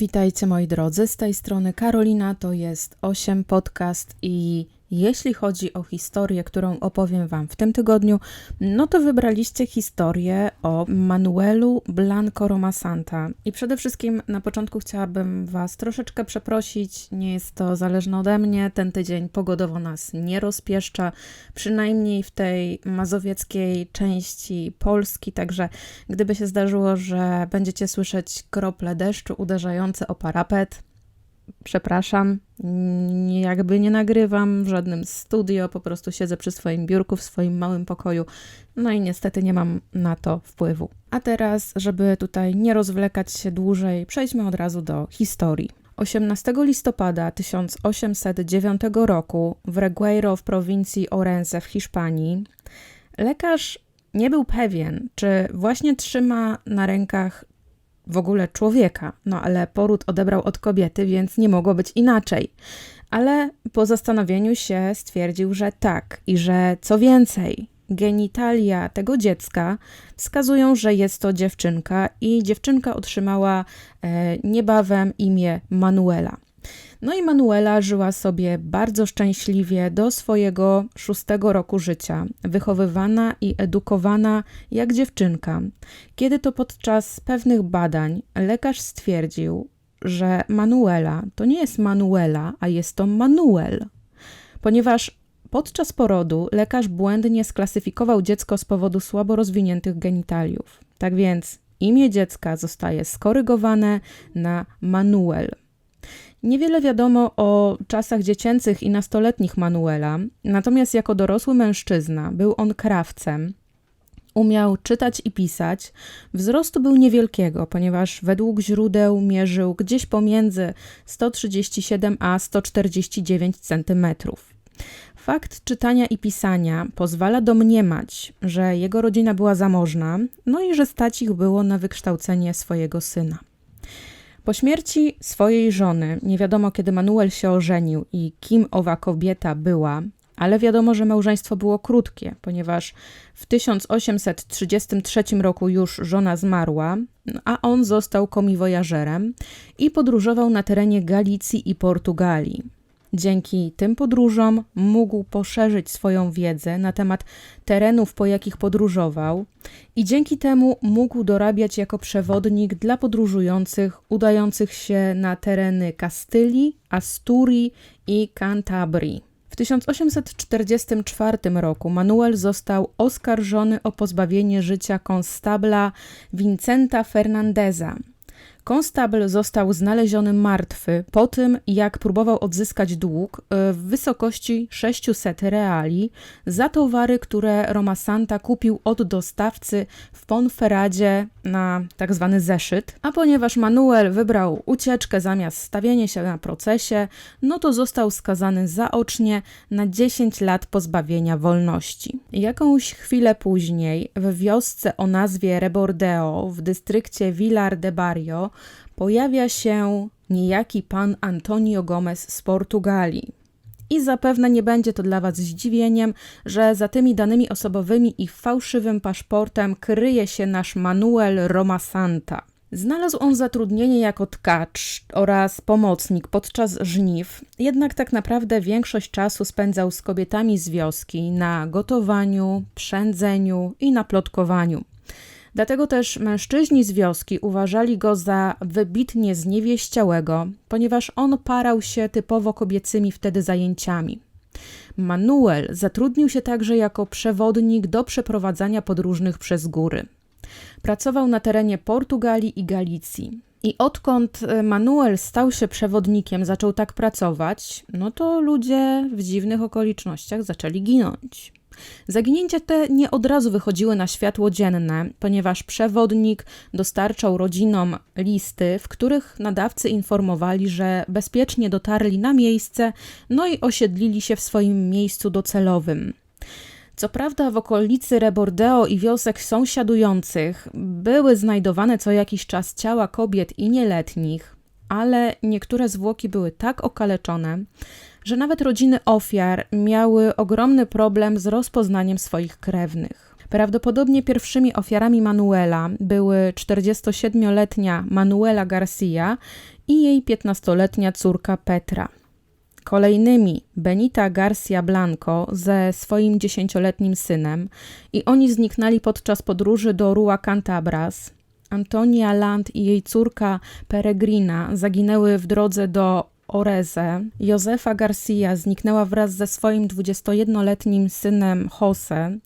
Witajcie moi drodzy, z tej strony Karolina, to jest 8 podcast i jeśli chodzi o historię, którą opowiem Wam w tym tygodniu, no to wybraliście historię o Manuelu Blanco Romasanta. I przede wszystkim na początku chciałabym Was troszeczkę przeprosić, nie jest to zależne ode mnie, ten tydzień pogodowo nas nie rozpieszcza, przynajmniej w tej mazowieckiej części Polski, także gdyby się zdarzyło, że będziecie słyszeć krople deszczu uderzające o parapet, przepraszam, jakby nie nagrywam w żadnym studio, po prostu siedzę przy swoim biurku w swoim małym pokoju, no i niestety nie mam na to wpływu. A teraz, żeby tutaj nie rozwlekać się dłużej, przejdźmy od razu do historii. 18 listopada 1809 roku w Regueiro w prowincji Orense w Hiszpanii lekarz nie był pewien, czy właśnie trzyma na rękach w ogóle człowieka. No ale poród odebrał od kobiety, więc nie mogło być inaczej. Ale po zastanowieniu się stwierdził, że tak i że co więcej, genitalia tego dziecka wskazują, że jest to dziewczynka i dziewczynka otrzymała e, niebawem imię Manuela. No i Manuela żyła sobie bardzo szczęśliwie do swojego szóstego roku życia, wychowywana i edukowana jak dziewczynka. Kiedy to podczas pewnych badań lekarz stwierdził, że Manuela to nie jest Manuela, a jest to Manuel, ponieważ podczas porodu lekarz błędnie sklasyfikował dziecko z powodu słabo rozwiniętych genitaliów. Tak więc imię dziecka zostaje skorygowane na Manuel. Niewiele wiadomo o czasach dziecięcych i nastoletnich Manuela, natomiast jako dorosły mężczyzna był on krawcem. Umiał czytać i pisać. Wzrostu był niewielkiego, ponieważ według źródeł mierzył gdzieś pomiędzy 137 a 149 cm. Fakt czytania i pisania pozwala domniemać, że jego rodzina była zamożna, no i że stać ich było na wykształcenie swojego syna. Po śmierci swojej żony, nie wiadomo kiedy Manuel się ożenił i kim owa kobieta była, ale wiadomo, że małżeństwo było krótkie, ponieważ w 1833 roku już żona zmarła, a on został komiwojażerem i podróżował na terenie Galicji i Portugalii. Dzięki tym podróżom mógł poszerzyć swoją wiedzę na temat terenów, po jakich podróżował, i dzięki temu mógł dorabiać jako przewodnik dla podróżujących udających się na tereny Kastylii, Asturii i Cantabrii. W 1844 roku Manuel został oskarżony o pozbawienie życia konstabla Vincenta Fernandeza, Konstabl został znaleziony martwy po tym, jak próbował odzyskać dług e, w wysokości 600 reali za towary, które Roma Santa kupił od dostawcy w Ponferadzie na tak zwany zeszyt. A ponieważ Manuel wybrał ucieczkę zamiast stawienia się na procesie, no to został skazany zaocznie na 10 lat pozbawienia wolności. Jakąś chwilę później w wiosce o nazwie Rebordeo w dystrykcie Villar de Barrio pojawia się niejaki pan Antonio Gomez z Portugalii. I zapewne nie będzie to dla Was zdziwieniem, że za tymi danymi osobowymi i fałszywym paszportem kryje się nasz Manuel Roma Santa. Znalazł on zatrudnienie jako tkacz oraz pomocnik podczas żniw, jednak tak naprawdę większość czasu spędzał z kobietami z wioski na gotowaniu, przędzeniu i na plotkowaniu. Dlatego też mężczyźni z wioski uważali go za wybitnie zniewieściałego, ponieważ on parał się typowo kobiecymi wtedy zajęciami. Manuel zatrudnił się także jako przewodnik do przeprowadzania podróżnych przez góry. Pracował na terenie Portugalii i Galicji. I odkąd e, Manuel stał się przewodnikiem, zaczął tak pracować, no to ludzie w dziwnych okolicznościach zaczęli ginąć. Zaginięcia te nie od razu wychodziły na światło dzienne, ponieważ przewodnik dostarczał rodzinom listy, w których nadawcy informowali, że bezpiecznie dotarli na miejsce, no i osiedlili się w swoim miejscu docelowym. Co prawda w okolicy Rebordeo i wiosek sąsiadujących były znajdowane co jakiś czas ciała kobiet i nieletnich, ale niektóre zwłoki były tak okaleczone, że nawet rodziny ofiar miały ogromny problem z rozpoznaniem swoich krewnych. Prawdopodobnie pierwszymi ofiarami Manuela były 47-letnia Manuela Garcia i jej 15-letnia córka Petra. Kolejnymi Benita Garcia Blanco ze swoim 10-letnim synem i oni zniknęli podczas podróży do Rua Cantabras. Antonia Land i jej córka Peregrina zaginęły w drodze do Oreze. Josefa Garcia zniknęła wraz ze swoim 21-letnim synem Jose.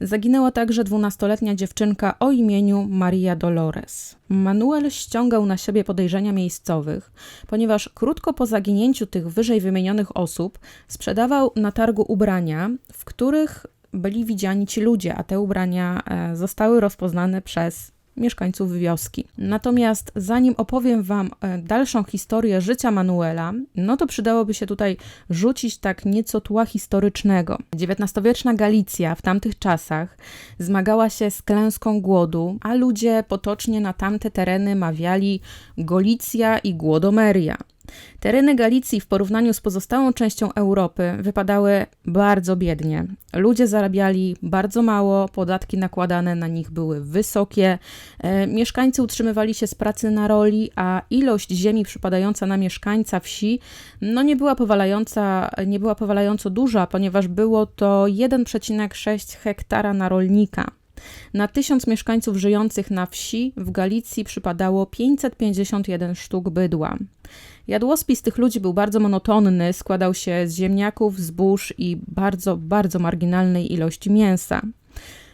Zaginęła także 12-letnia dziewczynka o imieniu Maria Dolores. Manuel ściągał na siebie podejrzenia miejscowych, ponieważ krótko po zaginięciu tych wyżej wymienionych osób sprzedawał na targu ubrania, w których byli widziani ci ludzie, a te ubrania e, zostały rozpoznane przez mieszkańców wioski. Natomiast zanim opowiem Wam e, dalszą historię życia Manuela, no to przydałoby się tutaj rzucić tak nieco tła historycznego. XIX-wieczna Galicja w tamtych czasach zmagała się z klęską głodu, a ludzie potocznie na tamte tereny mawiali Golicja i Głodomeria. Tereny Galicji w porównaniu z pozostałą częścią Europy wypadały bardzo biednie. Ludzie zarabiali bardzo mało, podatki nakładane na nich były wysokie, e, mieszkańcy utrzymywali się z pracy na roli, a ilość ziemi przypadająca na mieszkańca wsi no nie była powalająca, nie była powalająco duża, ponieważ było to 1,6 hektara na rolnika. Na tysiąc mieszkańców żyjących na wsi w Galicji przypadało 551 sztuk bydła. Jadłospis tych ludzi był bardzo monotonny, składał się z ziemniaków, zbóż i bardzo, bardzo marginalnej ilości mięsa.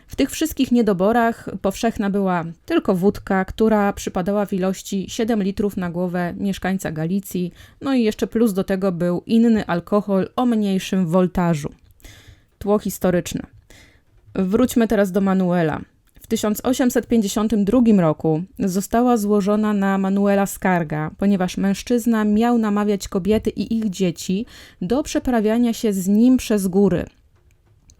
W tych wszystkich niedoborach powszechna była tylko wódka, która przypadała w ilości 7 litrów na głowę mieszkańca Galicji, no i jeszcze plus do tego był inny alkohol o mniejszym woltażu. Tło historyczne. Wróćmy teraz do Manuela. W 1852 roku została złożona na Manuela skarga, ponieważ mężczyzna miał namawiać kobiety i ich dzieci do przeprawiania się z nim przez góry.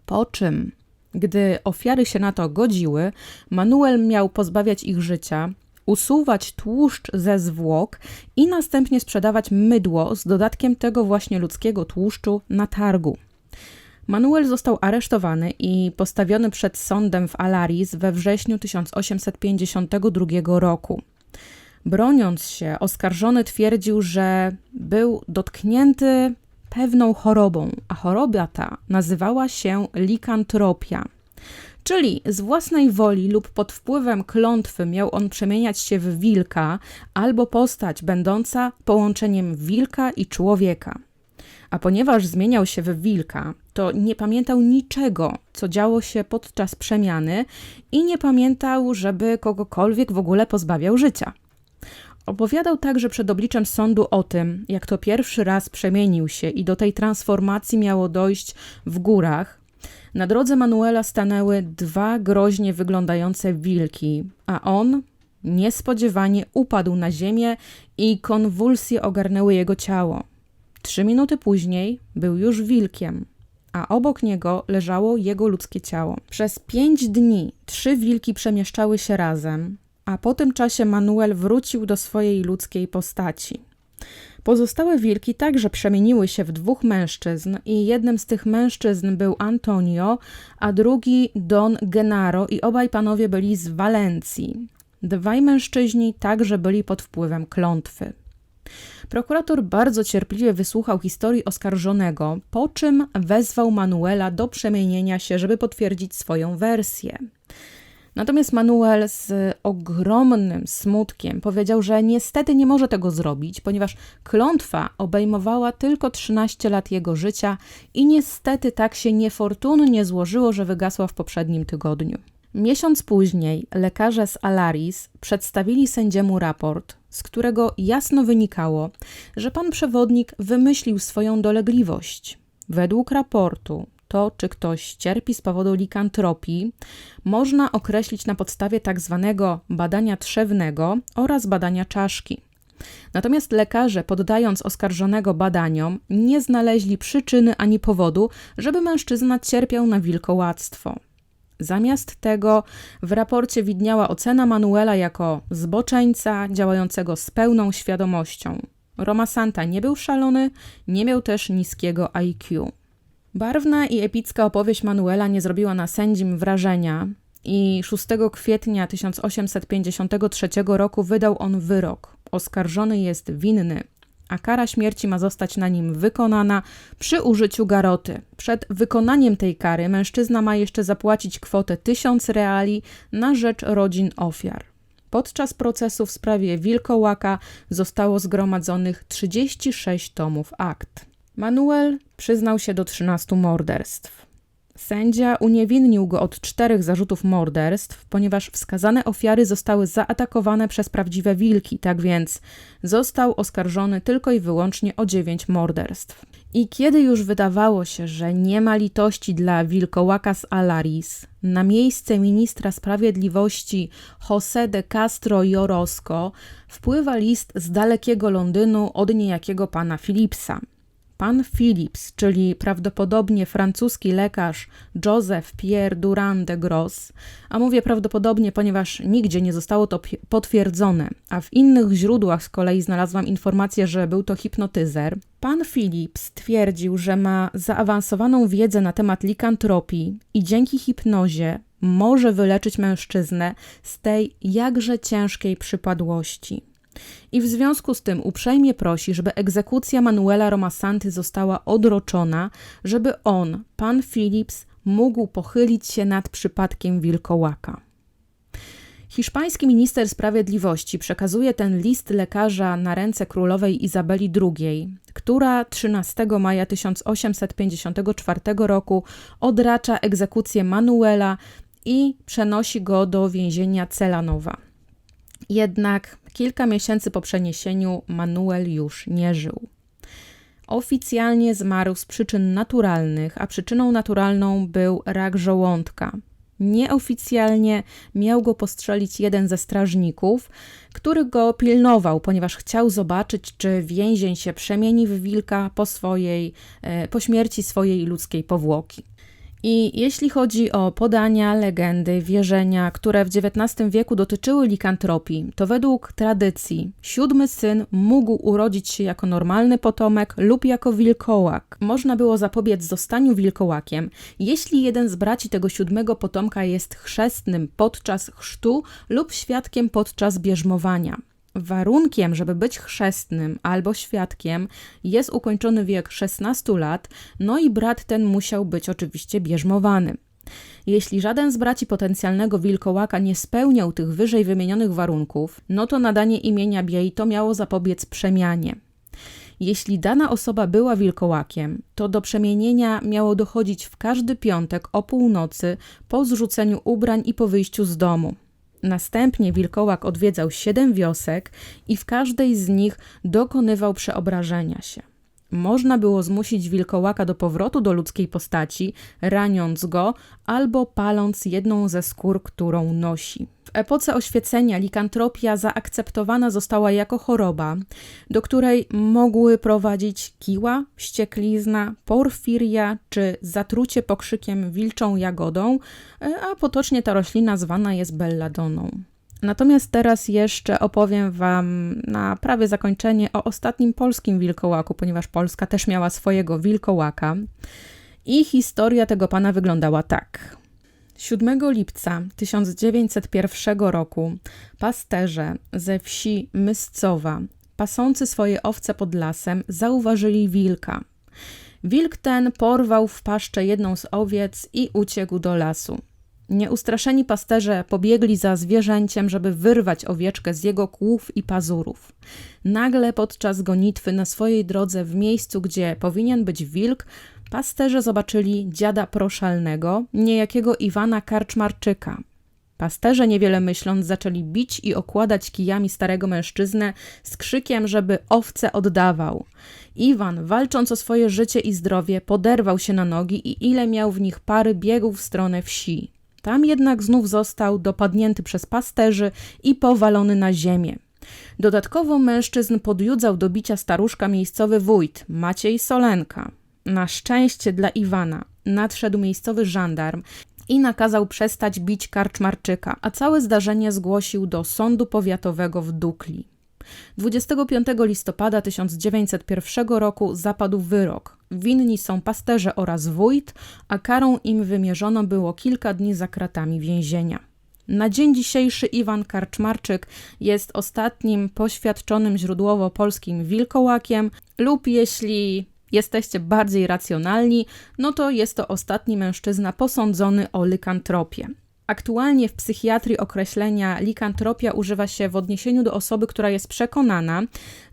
Po czym, gdy ofiary się na to godziły, Manuel miał pozbawiać ich życia, usuwać tłuszcz ze zwłok i następnie sprzedawać mydło z dodatkiem tego właśnie ludzkiego tłuszczu na targu. Manuel został aresztowany i postawiony przed sądem w Alaris we wrześniu 1852 roku. Broniąc się, oskarżony twierdził, że był dotknięty pewną chorobą, a choroba ta nazywała się likantropia. Czyli z własnej woli lub pod wpływem klątwy miał on przemieniać się w wilka albo postać będąca połączeniem wilka i człowieka. A ponieważ zmieniał się w wilka, to nie pamiętał niczego, co działo się podczas przemiany i nie pamiętał, żeby kogokolwiek w ogóle pozbawiał życia. Opowiadał także przed obliczem sądu o tym, jak to pierwszy raz przemienił się i do tej transformacji miało dojść w górach. Na drodze Manuela stanęły dwa groźnie wyglądające wilki, a on niespodziewanie upadł na ziemię i konwulsje ogarnęły jego ciało. Trzy minuty później był już wilkiem, a obok niego leżało jego ludzkie ciało. Przez pięć dni trzy wilki przemieszczały się razem, a po tym czasie Manuel wrócił do swojej ludzkiej postaci. Pozostałe wilki także przemieniły się w dwóch mężczyzn i jednym z tych mężczyzn był Antonio, a drugi Don Genaro i obaj panowie byli z Walencji. Dwaj mężczyźni także byli pod wpływem klątwy. Prokurator bardzo cierpliwie wysłuchał historii oskarżonego, po czym wezwał Manuela do przemienienia się, żeby potwierdzić swoją wersję. Natomiast Manuel z ogromnym smutkiem powiedział, że niestety nie może tego zrobić, ponieważ klątwa obejmowała tylko 13 lat jego życia i niestety tak się niefortunnie złożyło, że wygasła w poprzednim tygodniu. Miesiąc później lekarze z Alaris przedstawili sędziemu raport, z którego jasno wynikało, że pan przewodnik wymyślił swoją dolegliwość. Według raportu to, czy ktoś cierpi z powodu likantropii, można określić na podstawie tak zwanego badania trzewnego oraz badania czaszki. Natomiast lekarze, poddając oskarżonego badaniom, nie znaleźli przyczyny ani powodu, żeby mężczyzna cierpiał na wilkołactwo. Zamiast tego w raporcie widniała ocena Manuela jako zboczeńca działającego z pełną świadomością. Roma Santa nie był szalony, nie miał też niskiego IQ. Barwna i epicka opowieść Manuela nie zrobiła na sędzim wrażenia i 6 kwietnia 1853 roku wydał on wyrok, Oskarżony jest winny, a kara śmierci ma zostać na nim wykonana przy użyciu garoty. Przed wykonaniem tej kary mężczyzna ma jeszcze zapłacić kwotę 1000 reali na rzecz rodzin ofiar. Podczas procesu w sprawie Wilkołaka zostało zgromadzonych 36 tomów akt. Manuel przyznał się do 13 morderstw. Sędzia uniewinnił go od czterech zarzutów morderstw, ponieważ wskazane ofiary zostały zaatakowane przez prawdziwe wilki, tak więc został oskarżony tylko i wyłącznie o dziewięć morderstw. I kiedy już wydawało się, że nie ma litości dla wilkołaka z Alaris, na miejsce ministra sprawiedliwości José de Castro y Orozco wpływa list z dalekiego Londynu od niejakiego pana Philipsa. Pan Philips, czyli prawdopodobnie francuski lekarz Joseph Pierre Durand de Gros, a mówię prawdopodobnie, ponieważ nigdzie nie zostało to potwierdzone, a w innych źródłach z kolei znalazłam informację, że był to hipnotyzer. Pan Philips twierdził, że ma zaawansowaną wiedzę na temat likantropii i dzięki hipnozie może wyleczyć mężczyznę z tej jakże ciężkiej przypadłości. I w związku z tym uprzejmie prosi, żeby egzekucja Manuela Romasanty została odroczona, żeby on, pan Philips, mógł pochylić się nad przypadkiem wilkołaka. Hiszpański minister sprawiedliwości przekazuje ten list lekarza na ręce królowej Izabeli II, która 13 maja 1854 roku odracza egzekucję Manuela i przenosi go do więzienia Celanowa. Jednak kilka miesięcy po przeniesieniu Manuel już nie żył. Oficjalnie zmarł z przyczyn naturalnych, a przyczyną naturalną był rak żołądka. Nieoficjalnie miał go postrzelić jeden ze strażników, który go pilnował, ponieważ chciał zobaczyć, czy więzień się przemieni w wilka po, swojej, e, po śmierci swojej ludzkiej powłoki. I jeśli chodzi o podania, legendy, wierzenia, które w XIX wieku dotyczyły likantropii, to według tradycji siódmy syn mógł urodzić się jako normalny potomek lub jako wilkołak. Można było zapobiec zostaniu wilkołakiem, jeśli jeden z braci tego siódmego potomka jest chrzestnym podczas chrztu lub świadkiem podczas bierzmowania. Warunkiem, żeby być chrzestnym albo świadkiem, jest ukończony wiek 16 lat, no i brat ten musiał być oczywiście bierzmowany. Jeśli żaden z braci potencjalnego wilkołaka nie spełniał tych wyżej wymienionych warunków, no to nadanie imienia Biej to miało zapobiec przemianie. Jeśli dana osoba była wilkołakiem, to do przemienienia miało dochodzić w każdy piątek o północy po zrzuceniu ubrań i po wyjściu z domu. Następnie wilkołak odwiedzał siedem wiosek i w każdej z nich dokonywał przeobrażenia się. Można było zmusić wilkołaka do powrotu do ludzkiej postaci, raniąc go albo paląc jedną ze skór, którą nosi. W epoce oświecenia likantropia zaakceptowana została jako choroba, do której mogły prowadzić kiła, ścieklizna, porfiria czy zatrucie pokrzykiem wilczą jagodą, a potocznie ta roślina zwana jest belladoną. Natomiast teraz jeszcze opowiem Wam na prawie zakończenie o ostatnim polskim wilkołaku, ponieważ Polska też miała swojego wilkołaka. I historia tego pana wyglądała tak. 7 lipca 1901 roku pasterze ze wsi Myscowa, pasący swoje owce pod lasem, zauważyli wilka. Wilk ten porwał w paszczę jedną z owiec i uciekł do lasu. Nieustraszeni pasterze pobiegli za zwierzęciem, żeby wyrwać owieczkę z jego kłów i pazurów. Nagle podczas gonitwy na swojej drodze w miejscu, gdzie powinien być wilk, pasterze zobaczyli dziada proszalnego, niejakiego Iwana Karczmarczyka. Pasterze, niewiele myśląc, zaczęli bić i okładać kijami starego mężczyznę z krzykiem, żeby owce oddawał. Iwan, walcząc o swoje życie i zdrowie, poderwał się na nogi i ile miał w nich pary biegł w stronę wsi. Tam jednak znów został dopadnięty przez pasterzy i powalony na ziemię. Dodatkowo mężczyzn podjudzał do bicia staruszka miejscowy wójt Maciej Solenka. Na szczęście dla Iwana nadszedł miejscowy żandarm i nakazał przestać bić karczmarczyka, a całe zdarzenie zgłosił do sądu powiatowego w Dukli. 25 listopada 1901 roku zapadł wyrok. Winni są pasterze oraz wójt, a karą im wymierzono było kilka dni za kratami więzienia. Na dzień dzisiejszy Iwan Karczmarczyk jest ostatnim poświadczonym źródłowo polskim wilkołakiem, lub jeśli jesteście bardziej racjonalni, no to jest to ostatni mężczyzna posądzony o lykantropię. Aktualnie w psychiatrii określenia likantropia używa się w odniesieniu do osoby, która jest przekonana,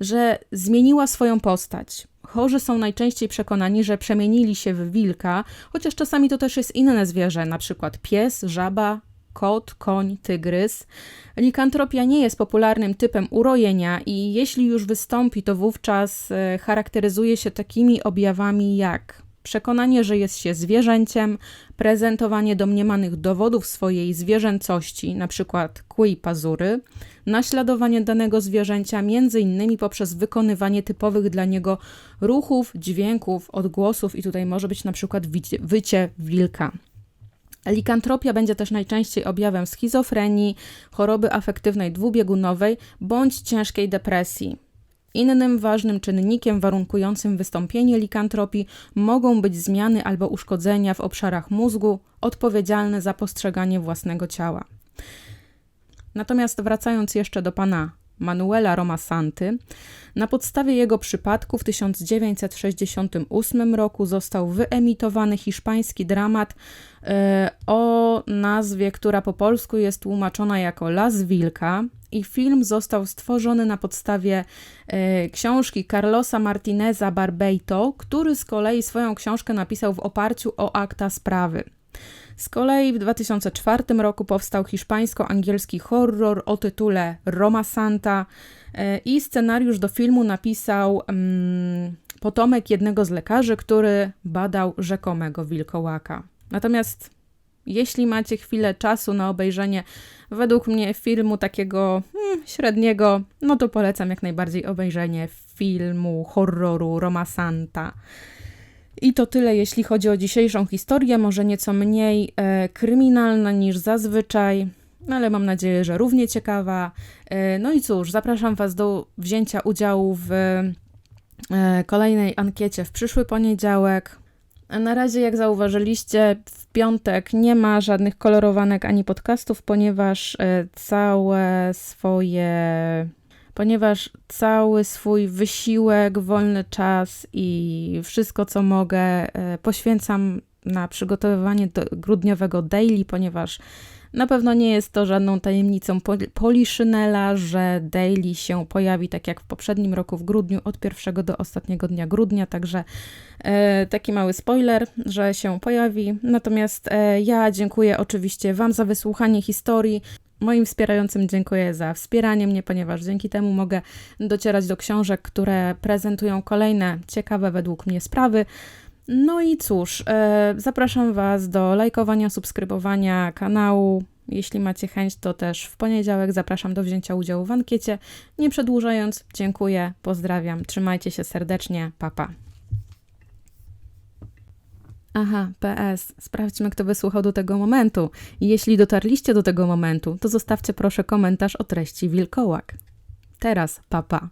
że zmieniła swoją postać. Chorzy są najczęściej przekonani, że przemienili się w wilka, chociaż czasami to też jest inne zwierzę, przykład pies, żaba, kot, koń, tygrys. Likantropia nie jest popularnym typem urojenia i jeśli już wystąpi, to wówczas e, charakteryzuje się takimi objawami jak przekonanie, że jest się zwierzęciem, prezentowanie domniemanych dowodów swojej zwierzęcości, np. kły i pazury, naśladowanie danego zwierzęcia m.in. poprzez wykonywanie typowych dla niego ruchów, dźwięków, odgłosów i tutaj może być np. Wycie, wilka. Likantropia będzie też najczęściej objawem schizofrenii, choroby afektywnej dwubiegunowej bądź ciężkiej depresji. Innym ważnym czynnikiem warunkującym wystąpienie likantropii mogą być zmiany albo uszkodzenia w obszarach mózgu odpowiedzialne za postrzeganie własnego ciała. Natomiast wracając jeszcze do pana Manuela Roma Santy, na podstawie jego przypadku w 1968 roku został wyemitowany hiszpański dramat e, o nazwie, która po polsku jest tłumaczona jako Las Wilka i film został stworzony na podstawie e, książki Carlosa Martineza Barbeito, który z kolei swoją książkę napisał w oparciu o akta sprawy. Z kolei w 2004 roku powstał hiszpańsko-angielski horror o tytule Roma Santa e, i scenariusz do filmu napisał mm, potomek jednego z lekarzy, który badał rzekomego wilkołaka. Natomiast jeśli macie chwilę czasu na obejrzenie według mnie filmu takiego hmm, średniego, no to polecam jak najbardziej obejrzenie filmu horroru Roma Santa. I to tyle, jeśli chodzi o dzisiejszą historię, może nieco mniej e, kryminalna niż zazwyczaj, ale mam nadzieję, że równie ciekawa. E, no i cóż, zapraszam Was do wzięcia udziału w e, kolejnej ankiecie w przyszły poniedziałek. Na razie, jak zauważyliście, w piątek nie ma żadnych kolorowanek ani podcastów, ponieważ e, całe swoje ponieważ cały swój wysiłek, wolny czas i wszystko, co mogę, e, poświęcam na przygotowywanie grudniowego daily, ponieważ na pewno nie jest to żadną tajemnicą Poliszynela, że daily się pojawi tak jak w poprzednim roku w grudniu, od pierwszego do ostatniego dnia grudnia, także e, taki mały spoiler, że się pojawi. Natomiast e, ja dziękuję oczywiście Wam za wysłuchanie historii. Moim wspierającym dziękuję za wspieranie mnie, ponieważ dzięki temu mogę docierać do książek, które prezentują kolejne ciekawe według mnie sprawy. No i cóż, e, zapraszam Was do lajkowania, subskrybowania kanału. Jeśli macie chęć, to też w poniedziałek zapraszam do wzięcia udziału w ankiecie. Nie przedłużając, dziękuję, pozdrawiam, trzymajcie się serdecznie, papa. Aha, PS, sprawdźmy, kto wysłuchał do tego momentu. Jeśli dotarliście do tego momentu, to zostawcie proszę komentarz o treści wilkołak. Teraz, papa.